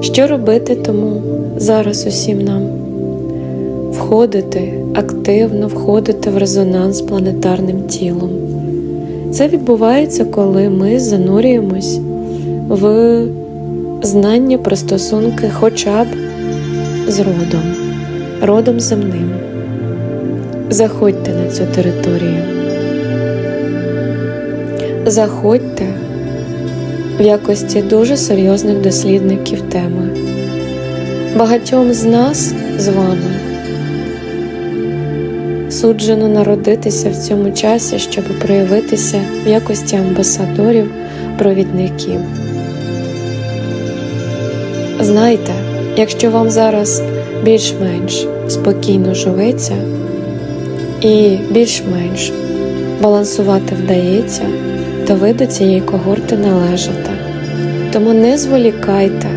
Що робити тому зараз усім нам? Входити, активно входити в резонанс з планетарним тілом. Це відбувається, коли ми занурюємось в знання про стосунки хоча б з родом, родом земним. Заходьте на цю територію. Заходьте в якості дуже серйозних дослідників теми. Багатьом з нас з вами суджено народитися в цьому часі, щоб проявитися в якості амбасадорів, провідників. Знайте, якщо вам зараз більш-менш спокійно живеться і більш-менш балансувати вдається, то ви до цієї когорти належите. Тому не зволікайте,